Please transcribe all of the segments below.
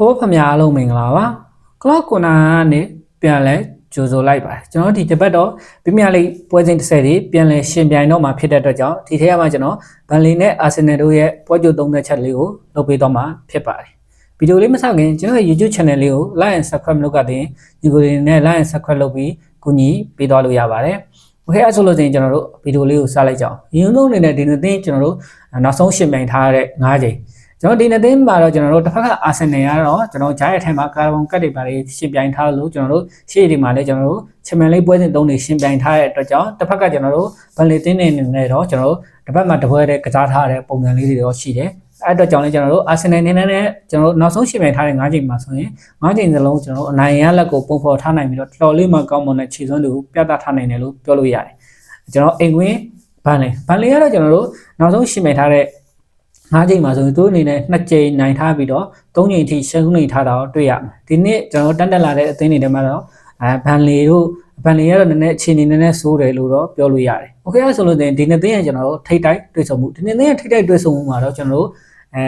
ဖို့ဖများအလုံးမင်္ဂလာပါ clock corner နဲ့ပြန်လဲကြိုဆိုလိုက်ပါတယ်ကျွန်တော်ဒီတစ်ပတ်တော့ပရီးမီးယားလိဂ်ပွဲစဉ်30တွေပြန်လဲရှင်ပြိုင်တော့မှာဖြစ်တဲ့အတွက်ကြောင့်ဒီထက်ကမှကျွန်တော်ဘန်လီနဲ့အာဆင်နယ်တို့ရဲ့ပွဲကြိုသုံးသက်ချက်လေးကိုလုပ်ပေးတော့မှာဖြစ်ပါတယ်ဗီဒီယိုလေးမဆောက်ခင်ကျွန်တော်ရဲ့ YouTube channel လေးကို like and subscribe လုပ်ကတဲ့ညီကိုတွေနဲ့ like and subscribe လုပ်ပြီးကူညီပေးသွားလို့ရပါတယ်။ Okay အဲ့ဆိုလို့ဆိုရင်ကျွန်တော်တို့ဗီဒီယိုလေးကိုစလိုက်ကြအောင်။ရင်းနှုံးအနေနဲ့ဒီနေ့သင်ကျွန်တော်တို့နောက်ဆုံးရှင်းပြထားတဲ့၅ချိန် ကျွန်တော်ဒီနေ့သိမှာတော့ကျွန်တော်တို့တစ်ဖက်ကအာဆင်နယ်ကတော့ကျွန်တော်ဂျားရဲ့ထဲမှာကာဗွန်ကတ်တွေပါလေရှင်ပြိုင်ထားလို့ကျွန်တော်တို့ရှေ့ဒီမှာလည်းကျွန်တော်တို့ချမန်လေးပွဲစဉ်သုံးနေရှင်ပြိုင်ထားတဲ့အတွက်ကြောင့်တစ်ဖက်ကကျွန်တော်တို့ဗန်လီတင်းနေနေတော့ကျွန်တော်တို့တစ်ဖက်မှာတစ်ပွဲတည်းကစားထားတဲ့ပုံစံလေးတွေတော့ရှိတယ်အဲ့အတွက်ကြောင့်လည်းကျွန်တော်တို့အာဆင်နယ်နေနဲ့ကျွန်တော်တို့နောက်ဆုံးရှင်ပြိုင်ထားတဲ့၅ချိန်မှာဆိုရင်၅ချိန်စလုံးကျွန်တော်တို့အနိုင်ရလက်ကိုပုံဖော်ထားနိုင်ပြီးတော့တော်တော်လေးမှကောင်းမွန်တဲ့ခြေစွမ်းတွေကိုပြသထားနိုင်တယ်လို့ပြောလို့ရတယ်ကျွန်တော်အိမ်ဝင်ဗန်လီဗန်လီကတော့ကျွန်တော်တို့နောက်ဆုံးရှင်ပြိုင်ထားတဲ့ ၅ချိန်မှာဆိုရင်သူတို့အနေနဲ့2ချိန်နိုင်ထားပြီးတော့3ချိန်အထိရှုံးနေထားတာကိုတွေ့ရမယ်ဒီနေ့ကျွန်တော်တို့တက်တက်လာတဲ့အသင်းတွေထဲမှာတော့အဲဘန်လီတို့ဘန်လီကတော့နည်းနည်းအခြေအနေနည်းနည်းဆိုးတယ်လို့တော့ပြောလို့ရတယ်။ Okay အဲ့ဆိုလို့ဒီနေ့သင်းရကျွန်တော်တို့ထိတ်တိုက်တွေ့ဆုံမှုဒီနေ့သင်းရထိတ်တိုက်တွေ့ဆုံမှုမှာတော့ကျွန်တော်တို့အဲ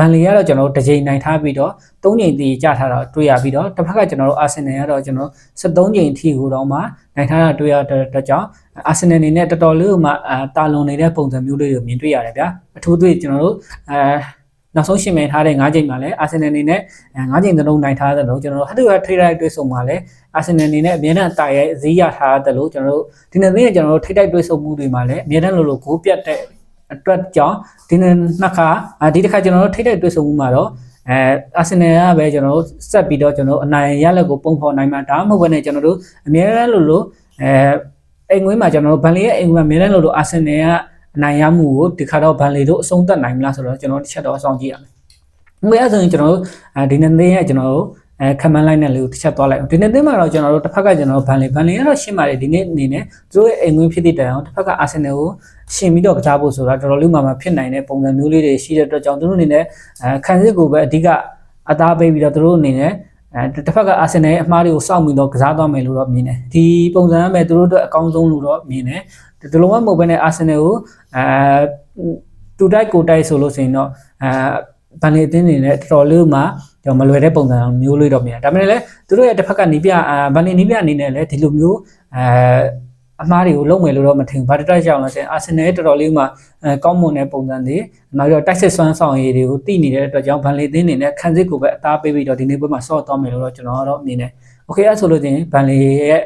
ဘန်လီကတော့ကျွန်တော်တို့တစ်ချိန်နိုင်ထားပြီးတော့3ချိန်တည်ကြထားတာတွေ့ရပြီးတော့တစ်ဖက်ကကျွန်တော်တို့အာဆင်နယ်ကတော့ကျွန်တော်73ချိန်အထိကိုတော့မှနိုင်ထားတာတွေ့ရတဲ့အတွက်ကြောင့်အာဆင်နယ်အနေနဲ့တော်တော်လေးမှအာတာလွန်နေတဲ့ပုံစံမျိုးလေးကိုမြင်တွေ့ရတယ်ဗျာအထူးသဖြင့်ကျွန်တော်တို့အဲနောက်ဆုံးရှင်မဲ့ထားတဲ့၅ချိန်မှာလည်းအာဆင်နယ်အနေနဲ့၅ချိန်သလုံးနိုင်ထားတဲ့လို့ကျွန်တော်တို့ဟတ်တူရထိတိုက်တွေ့ဆုံမှာလည်းအာဆင်နယ်အနေနဲ့အမြဲတမ်းတာရဲ့ဈေးရထားတဲ့လို့ကျွန်တော်တို့ဒီနေ့နေ့ကျွန်တော်တို့ထိတိုက်တွေ့ဆုံမှုတွေမှာလည်းအမြဲတမ်းလို့လို့ဂိုးပြတ်တဲ့ အတွက်ကြောင့်ဒီနေ့နှစ်ခါဒီတစ်ခါကျွန်တော်တို့ထိတိုက်တွေ့ဆုံမှုမှာတော့အဲအာဆင်နယ်ကပဲကျွန်တော်တို့ဆက်ပြီးတော့ကျွန်တော်တို့အနိုင်ရလက်ကိုပုံဖော်နိုင်မှာဒါမှမဟုတ်ဘဲနဲ့ကျွန်တော်တို့အမြဲတမ်းလို့လို့အဲအိမ်ငွေးမှာကျွန်တော်တို့ဘန်လီရဲ့အိမ်ငွေးမှာအမြဲတမ်းလို့လို့အာဆင်နယ်ကအနိုင်ရမှုကိုဒီခါတော့ဘန်လီတို့အဆုံးသတ်နိုင်မလားဆိုတော့ကျွန်တော်တစ်ချက်တော့အဆောင်ကြည့်ရမယ်။ငွေအဆိုရင်ကျွန်တော်တို့ဒီနေ့နေ့ကကျွန်တော်တို့ အဲခမန်းလိုက်တဲ့လူတစ်ချက်သွားလိုက်အောင်ဒီနေ့သိမှာတော့ကျွန်တော်တို့တစ်ဖက်ကကျွန်တော်တို့ဘန်လီဘန်လီကတော့ရှင်းပါတယ်ဒီနေ့အနေနဲ့သူတို့ရဲ့အိမ်ငွေဖြစ်တဲ့တိုင်အောင်တစ်ဖက်ကအာဆင်နယ်ကိုရှင်းပြီးတော့ကစားဖို့ဆိုတာတော်တော်လေးမှမဖြစ်နိုင်တဲ့ပုံစံမျိုးလေးတွေရှိတဲ့အတွက်ကြောင့်သူတို့အနေနဲ့အဲခံစစ်ကိုပဲအဓိကအသားပေးပြီးတော့သူတို့အနေနဲ့အဲတစ်ဖက်ကအာဆင်နယ်ရဲ့အမှားတွေကိုစောင့်ပြီးတော့ကစားသွားမယ်လို့တော့မြင်တယ်ဒီပုံစံကပဲသူတို့အတွက်အကောင်းဆုံးလို့တော့မြင်တယ်ဒီလိုမှမဟုတ်ဘဲနဲ့အာဆင်နယ်ကိုအဲတူတိုက်ကိုတိုက်ဆိုလို့ဆိုရင်တော့အဲ ဘန်လီအသင်းတွေနဲ့တော်တော်လေးမှကျွန်တော်မလွယ်တဲ့ပုံစံမျိုးလေးတော့မြင်တယ်ဒါပေမဲ့လည်းသူတို့ရဲ့တစ်ဖက်ကနီးပြအာဘန်လီနီးပြအနေနဲ့လည်းဒီလိုမျိုးအဲအမားတွေကိုလုံးမယ်လို့တော့မထင်ဘူးဘာတိုက်ကြောင်လဲဆိုရင်အာဆင်နယ်ရဲ့တော်တော်လေးမှအဲကောင်းမွန်တဲ့ပုံစံတွေနောက်တော့တိုက်စစ်စွမ်းဆောင်ရည်တွေကိုသိနေတဲ့အတွက်ကြောင့်ဘန်လီသင်းနေနဲ့ခန်းစစ်ကိုပဲအသားပေးပြီးတော့ဒီနေ့ပွဲမှာဆော့သွားမယ်လို့တော့ကျွန်တော်ကတော့မြင်တယ် โอเคအဲ့ဆိုလို့ချင်းဘန်လီရဲ့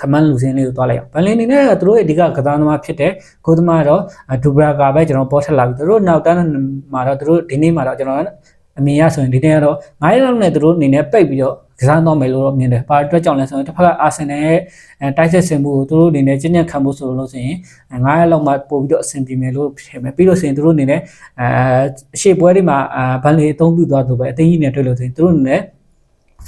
ခမန်းလူစင်းလေးကိုတွားလိုက်အောင်ဘန်လီအနေနဲ့သူတို့ရဲ့အဓိကကစားသမားဖြစ်တဲ့ဂိုးသမားတော့ဒူဘရာကာပဲကျွန်တော်ပေါ်ထက်လာပြီသူတို့နောက်တန်းမှာတော့သူတို့ဒီနေ့မှာတော့ကျွန်တော်အမြင်ရဆိုရင်ဒီနေ့ကတော့9ရက်လောက်နဲ့သူတို့အနေနဲ့ပိတ်ပြီးတော့ကစားတော့မယ်လို့တော့မြင်တယ်။ဘာအတွက်ကြောင့်လဲဆိုရင်တစ်ဖက်ကအာဆင်နယ်ရဲ့တိုက်စစ်ဆင်မှုကိုသူတို့အနေနဲ့ကျင့်ကြံခံဖို့ဆိုလို့ဆိုရင်9ရက်လောက်မှပို့ပြီးတော့အဆင်ပြေမယ်လို့ဖြစ်မယ်။ပြီးလို့ဆိုရင်သူတို့အနေနဲ့အဲအရှိပွဲတွေမှာဘန်လီအသုံးပြုသွားသူပဲအသိကြီးနဲ့တွေ့လို့ဆိုရင်သူတို့အနေနဲ့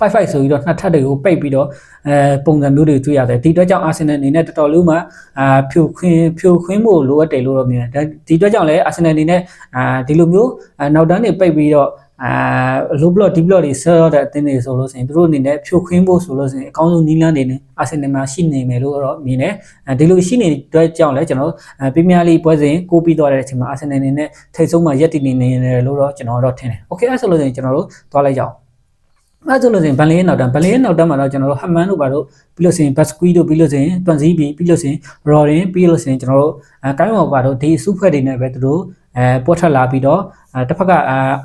5-5ဆိုပြီးတော့နှစ်ထပ်တွေကိုပိတ်ပြီးတော့အဲပုံစံမျိုးတွေတွေ့ရတယ်ဒီအတွက်ကြောင့်အာဆင်နယ်အနေနဲ့တော်တော်လေးမှအာဖြိုခွင်းဖြိုခွင်းဖို့လိုအပ်တယ်လို့တော့မြင်တယ်ဒီအတွက်ကြောင့်လည်းအာဆင်နယ်အနေနဲ့အာဒီလိုမျိုးနောက်တန်းတွေပိတ်ပြီးတော့အာ low block deep block တွေဆဲရတဲ့အသင်းတွေဆိုလို့ဆိုရင်သူတို့အနေနဲ့ဖြိုခွင်းဖို့ဆိုလို့ဆိုရင်အကောင်းဆုံးနီးလန်းတွေနဲ့အာဆင်နယ်မှာရှိနေမယ်လို့တော့မြင်တယ်အဲဒီလိုရှိနေတဲ့ကြောင့်လည်းကျွန်တော်ပရီးမီးယားလိပွဲစဉ်ကိုပြီးသွားတဲ့အချိန်မှာအာဆင်နယ်အနေနဲ့ထိပ်ဆုံးမှာရက်တည်နေနေတယ်လို့တော့ကျွန်တော်တော့ထင်တယ်โอเคအဲ့ဆိုလို့ဆိုရင်ကျွန်တော်တို့သွားလိုက်ကြအောင် အဲ့ဆိုလို့ဆိုရင်ဘန်လီရဲ့နောက်တန်းဘန်လီရဲ့နောက်တန်းမှာတော့ကျွန်တော်တို့ဟမန်တို့ပါတို့ပြီးလို့ဆိုရင်ဘတ်စကွီတို့ပြီးလို့ဆိုရင်တွန်စီဘီပြီးလို့ဆိုရင်ရော်ရင်ပြီးလို့ဆိုရင်ကျွန်တော်တို့အဲကိုင်းမော်ပါတို့ဒီစုဖွဲ့တွေနဲ့ပဲသူတို့အဲပေါ်ထွက်လာပြီးတော့တစ်ဖက်က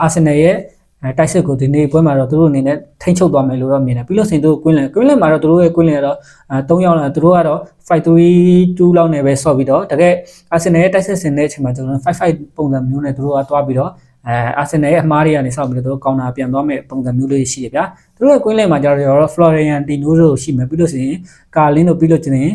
အာဆင်နယ်ရဲ့အဲတိုက်စစ်ကိုဒီနေ့ပွဲမှာတော့သူတို့အနေနဲ့ထိန်းချုပ်သွားမယ်လို့တော့မြင်တယ်ပြီးလို့ဆိုရင်သူတို့ကွင်းလန်ကွင်းလန်မှာတော့သူတို့ရဲ့ကွင်းလန်ကတော့အဲ3ရောက်လာသူတို့ကတော့5-3-2လောက်နဲ့ပဲဆော့ပြီးတော့တကယ်အာဆင်နယ်ရဲ့တိုက်စစ်ဆင်တဲ့အချိန်မှာကျွန်တော်5-5ပုံစံမျိုးနဲ့သူတို့ကတွားပြီးတော့ အဲအာဆင်နယ်ရဲ့အမားတွေကနေဆောက်ပြီးတော့ကောင်တာပြန်သွားမဲ့ပုံစံမျိုးလေးရှိရဗျာသူတို့ရဲ့ကွင်းလန်မှာကျတော့ Florian Tino တို့ရှိမယ်ပြီးလို့ဆိုရင်ကာလင်းတို့ပြီးလို့ကျရင်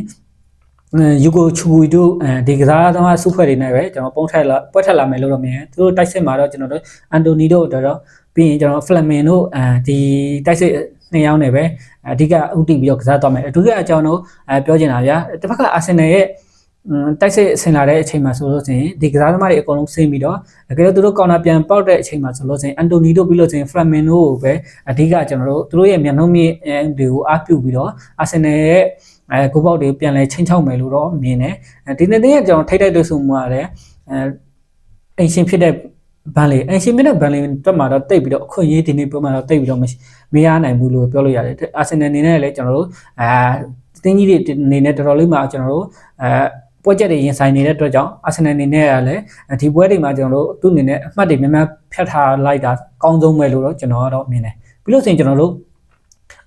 ယူကိုချူဝီတို့အဲဒီကစားသမားစုဖွဲ့တွေနဲ့ပဲကျွန်တော်ပုံထက်လာပွက်ထက်လာမယ်လို့တော့မြင်တယ်သူတို့တိုက်စစ်မှာတော့ကျွန်တော်တို့အန်တိုနီတို့တော့ပြီးရင်ကျွန်တော်ဖလမင်တို့အဲဒီတိုက်စစ်နှစ်ယောက်နဲ့ပဲအဓိကဥတည်ပြီးတော့ကစားသွားမယ်အထူးကအကြောင်းတို့အဲပြောချင်တာဗျာတစ်ဖက်ကအာဆင်နယ်ရဲ့ တိုက်စစ်ဆင်လာတဲ့အချိန်မှာဆိုလို့ဆိုရင်ဒီကစားသမားတွေအကုန်လုံးဆင်းပြီးတော့တကယ်လို့သူတို့ကောင်တာပြန်ပေါက်တဲ့အချိန်မှာဆိုလို့ဆိုရင်အန်တိုနီတို့ပြီးလို့ဆိုရင်ဖရမင်တို့ကိုပဲအဓိကကျွန်တော်တို့သူတို့ရဲ့မျက်နှာမြင့်တွေကိုအားပြုပြီးတော့အာဆင်နယ်ရဲ့အဲဂိုးပေါက်တွေပြန်လဲချင်းချောက်မယ်လို့တော့မြင်တယ်ဒီနေ့တည်းကကျွန်တော်ထိတ်တိုက်တွေ့ဆုံမှုရတယ်အဲအင်ရှင်ဖြစ်တဲ့ဘန်လီအရှင်မင်းနဲ့ဘန်လီတက်မှာတော့တိတ်ပြီးတော့အခွင့်အရေးဒီနေ့ပုံမှာတော့တိတ်ပြီးတော့မမရနိုင်ဘူးလို့ပြောလို့ရတယ်အာဆင်နယ်အနေနဲ့လည်းကျွန်တော်တို့အဲတင်းကြီးတွေအနေနဲ့တော်တော်လေးမှကျွန်တော်တို့အဲ ပွဲချက်တွေရင်ဆိုင်နေတဲ့အတွက်ကြောင့်အာဆင်နယ်အနေနဲ့ကလည်းဒီပွဲတွေမှာကျွန်တော်တို့သူ့အနေနဲ့အမှတ်တွေများများဖြတ်ထားလိုက်တာကောင်းဆုံးပဲလို့တော့ကျွန်တော်ကတော့မြင်တယ်ပြီးလို့ဆိုရင်ကျွန်တော်တို့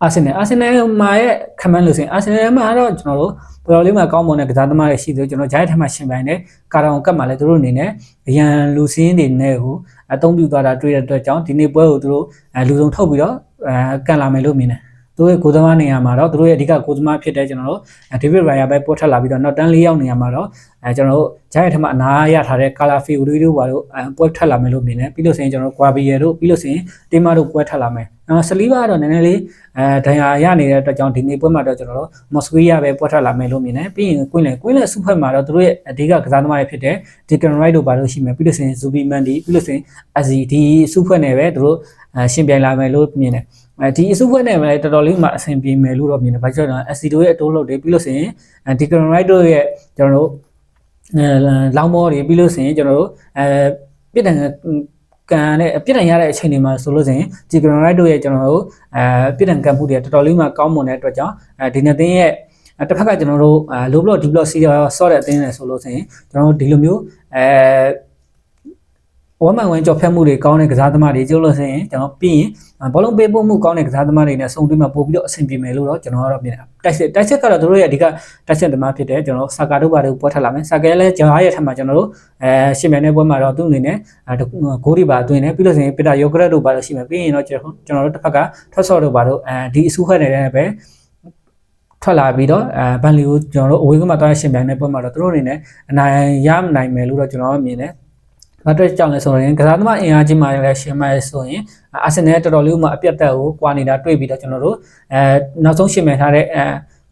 အာဆင်နယ်အာဆင်နယ်မှာရဲ့ခမန်းလို့ဆိုရင်အာဆင်နယ်မှာတော့ကျွန်တော်တို့တော်တော်လေးမှကောင်းမွန်တဲ့ကစားသမားတွေရှိသေးတယ်ကျွန်တော်ဂျိုင်းထက်မှရှင်ပိုင်းနဲ့ကာတောင်ကတ်မှာလည်းသူတို့အနေနဲ့အရန်လူစင်းတွေနဲ့ဟိုအသုံးပြုသွားတာတွေ့တဲ့အတွက်ကြောင့်ဒီနေ့ပွဲကိုသူတို့အဲလူစုံထုတ်ပြီးတော့အဲကန်လာမယ်လို့မြင်တယ် သူတို့ရဲ့ကိုသမားနေရာမှာတော့သူတို့ရဲ့အဓိကကိုသမားဖြစ်တဲ့ကျွန်တော်တို့ဒေးဗစ်ရိုင်ယာပဲပို့ထက်လာပြီးတော့နောက်တန်း၄ယောက်နေရာမှာတော့အဲကျွန်တော်တို့ဂျိုင်းထက်မှအနာရထားတဲ့ကာလာဖီဦးတို့ဘာလို့ပွဲထက်လာမယ်လို့မြင်တယ်ပြီးလို့ဆိုရင်ကျွန်တော်တို့ကွာဘီယေတို့ပြီးလို့ဆိုရင်တီမာတို့ပွဲထက်လာမယ်နော်ဆလီဘာကတော့နည်းနည်းလေးအဲဒဏ်ရာရနေတဲ့အတွက်ကြောင့်ဒီနေ့ပွဲမှာတော့ကျွန်တော်တို့မော်စကွေးရပဲပွဲထက်လာမယ်လို့မြင်တယ်ပြီးရင်ကွင်းလေကွင်းလေစုဖက်မှာတော့သူတို့ရဲ့အဓိကကစားသမားတွေဖြစ်တဲ့ဒီကန်ရိုက်တို့ဘာလို့ရှိမယ်ပြီးလို့ဆိုရင်ဇူဘီမန်ဒီပြီးလို့ဆိုရင်အဇီဒီစုဖက်နဲ့ပဲသူတို့အရှင်ပြိုင်လာမယ်လို့မြင်တယ် အဲဒီအစုဖွဲ့နဲ့လည်းတော်တော်လေးမှအဆင်ပြေမယ်လို့တော့မြင်တယ်။ဘာကြောင့်လဲ။ SC တို့ရဲ့အတိုးလုပ်တွေပြီးလို့ဆိုရင်ဒီကန်ရိုက်တို့ရဲ့ကျွန်တော်တို့အဲလောင်းမောတွေပြီးလို့ဆိုရင်ကျွန်တော်တို့အဲပြစ်ဒဏ်ကန်တဲ့အပြစ်ဒဏ်ရတဲ့အချိန်တွေမှာဆိုလို့ဆိုရင်ဒီကန်ရိုက်တို့ရဲ့ကျွန်တော်တို့အဲပြစ်ဒဏ်ကန်မှုတွေတော်တော်လေးမှကောင်းမွန်တဲ့အတွက်ကြောင့်အဲဒီနေ့တင်းရဲ့တစ်ဖက်ကကျွန်တော်တို့အဲ low block deep block စီးဆော့တဲ့အသင်းတွေဆိုလို့ဆိုရင်ကျွန်တော်တို့ဒီလိုမျိုးအဲ ဝမ်းမှန်ဝမ်းကြော်ဖြတ်မှုတွေကောင်းတဲ့ကစားသမားတွေကျိုးလို့ဆိုရင်ကျွန်တော်ပြီးရင်ဘောလုံးပေးပို့မှုကောင်းတဲ့ကစားသမားတွေနဲ့စုံတွဲမှာပို့ပြီးတော့အဆင်ပြေမယ်လို့တော့ကျွန်တော်ကတော့မြင်တယ်တိုက်စစ်တိုက်စစ်ကတော့တို့ရဲ့အဓိကတိုက်စစ်သမားဖြစ်တဲ့ကျွန်တော်ဆာကာတို့ဘာတို့ပွဲထပ်လာမယ်ဆာကဲလည်းဂျားရဲ့ထက်မှာကျွန်တော်တို့အဲရှင်းမယ်တဲ့ပွဲမှာတော့သူ့အနေနဲ့ဂိုးတွေပါအတွင်းနေပြီးလို့ဆိုရင်ပီတာယောဂရက်တို့ဘာလို့ရှိမယ်ပြီးရင်တော့ကျွန်တော်တို့တစ်ဖက်ကထွက်ဆော့တို့ဘာတို့အဲဒီအစူးခတ်နေတဲ့ပဲထွက်လာပြီးတော့အဲဘန်လီကိုကျွန်တော်တို့အဝေးကမှသွားရှင်ပြန်တဲ့ပွဲမှာတော့သူတို့အနေနဲ့အနိုင်ရနိုင်မယ်လို့တော့ကျွန်တော်မြင်တယ် ဘာအတွက်ကြောင့်လဲဆိုရင်ကစားသမားအင်အားကြီးမှလည်းရှင်မဲဆိုရင်အာဆင်နယ်တော်တော်လေးမှအပြတ်တက်ကိုကွာနေတာတွေ့ပြီးတော့ကျွန်တော်တို့အဲနောက်ဆုံးရှင်မဲထားတဲ့အဲ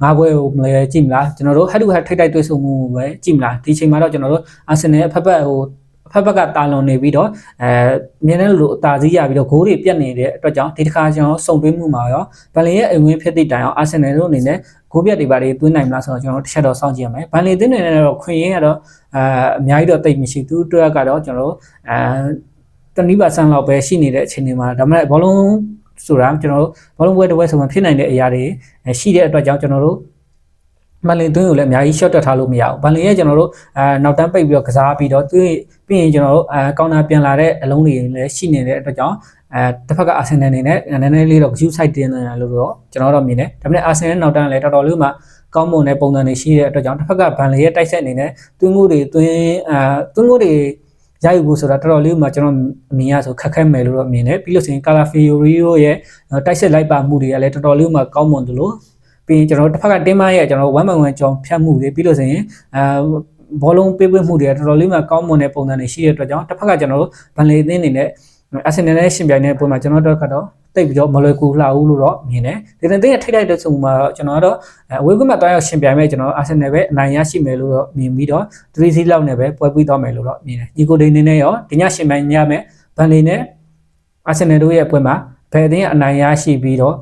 ငါးဘွဲကိုမလဲကြည့်မလားကျွန်တော်တို့ head to head ထိတ်တိုက်တွေ့ဆုံမှုပဲကြည့်မလားဒီချိန်မှာတော့ကျွန်တော်တို့အာဆင်နယ်အဖက်ဖက်ဟို ဖက်ဖက်ကတာလွန်နေပြီးတော့အဲမြင်းတဲ့လူအသာစီးရပြီးတော့ဂိုးတွေပြတ်နေတဲ့အတွက်ကြောင့်ဒီတစ်ခါကျွန်တော်စုံတွင်းမှုမှာရောဘန်လီရဲ့အဝင်ဖြစ်သည့်တိုင်အောင်အာဆင်နယ်တို့အနေနဲ့ဂိုးပြတ်တွေပါတွေသွင်းနိုင်မလားဆိုတော့ကျွန်တော်တစ်ချက်တော့စောင့်ကြည့်ရမယ်ဘန်လီတင်းနေနဲ့တော့ခွင့်ရင်းကတော့အာအများကြီးတော့တိတ်မရှိသူအတွက်ကတော့ကျွန်တော်တို့အဲတနည်းပါဆန်လောက်ပဲရှိနေတဲ့အချိန်တွေမှာဒါမှမဟုတ်ဘောလုံးဆိုတာကျွန်တော်တို့ဘောလုံးပွဲတစ်ပွဲဆိုမှဖြစ်နိုင်တဲ့အရာတွေရှိတဲ့အတွက်ကြောင့်ကျွန်တော်တို့ မန်လင်သွင်းကိုလည်းအများကြီး short တက်ထားလို့မရဘူး။ဘန်လင်ရဲ့ကျွန်တော်တို့အဲနောက်တန်းပိတ်ပြီးတော့ကစားပြီးတော့သူပြီးရင်ကျွန်တော်တို့အဲကောင်တာပြန်လာတဲ့အလုံးတွေလည်းရှိနေတဲ့အတွက်ကြောင့်အဲတစ်ဖက်ကအာဆင်နယ်အနေနဲ့နည်းနည်းလေးတော့ view site တင်နေတာလို့တော့ကျွန်တော်တော့မြင်တယ်။ဒါပေမဲ့အာဆင်နယ်နောက်တန်းလည်းတော်တော်လေးမှကောင်းမွန်တဲ့ပုံစံတွေရှိတဲ့အတွက်ကြောင့်တစ်ဖက်ကဘန်လင်ရဲ့တိုက်ဆက်အနေနဲ့သွင်းမှုတွေသွင်းအဲသွင်းမှုတွေရယူဖို့ဆိုတာတော်တော်လေးမှကျွန်တော်အမြင်ရဆိုခက်ခဲမယ်လို့တော့မြင်တယ်ပြီးလို့ဆိုရင်ကာလာဖီယိုရီယိုရဲ့တိုက်ဆက်လိုက်ပါမှုတွေကလည်းတော်တော်လေးမှကောင်းမွန်တယ်လို့ ပြီးရင်ကျွန်တော်တို့တစ်ဖက်ကတင်းမရဲ့ကျွန်တော်1 by 1ကြောင်ဖြတ်မှုတွေပြီးလို့ဆိုရင်အဲဘောလုံးပေးပွင့်မှုတွေကတော်တော်လေးမှကောင်းမွန်တဲ့ပုံစံတွေရှိတဲ့အတွက်ကြောင့်တစ်ဖက်ကကျွန်တော်တို့ဗန်လေအသင်းအနေနဲ့အာဆင်နယ်နဲ့ရှင်ပြိုင်တဲ့ပွဲမှာကျွန်တော်တို့ကတော့တိတ်ပြီးတော့မလွယ်ကူလှဘူးလို့တော့မြင်တယ်ဒီတဲ့တဲ့ထိတ်လိုက်တဲ့ဆုံမှာတော့ကျွန်တော်ကတော့အဝေးကွမှာတွားရောက်ရှင်ပြိုင်မဲ့ကျွန်တော်အာဆင်နယ်ပဲအနိုင်ရရှိမယ်လို့တော့မြင်ပြီးတော့3 0လောက်နဲ့ပဲပွဲပြီးသွားမယ်လို့တော့မြင်တယ်ညီကိုဒိန်နေနဲ့ရောဒီညရှင်ပြိုင်ရမယ်ဗန်လေနဲ့အာဆင်နယ်တို့ရဲ့ပွဲမှာဘယ်အသင်းအနိုင်ရရှိပြီးတော့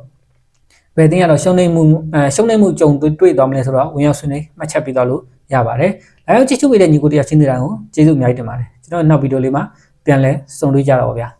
ဘယ်တင်းကတော့ရှုံးနေမှုအဲရှုံးနေမှုကြုံတွေ့သွားမလဲဆိုတော့ဝင်ရောက်ဆွေးနွေးမှတ်ချက်ပေးသွားလို့ရပါတယ်။အဲကြောင့်ချစ်ချူပေးတဲ့ညီကိုတရားချင်းတွေတိုင်းကိုကျေးဇူးအများကြီးတင်ပါတယ်။ကျွန်တော်နောက်ဗီဒီယိုလေးမှာပြန်လဲစုံတွေ့ကြတော့ပါဗျာ။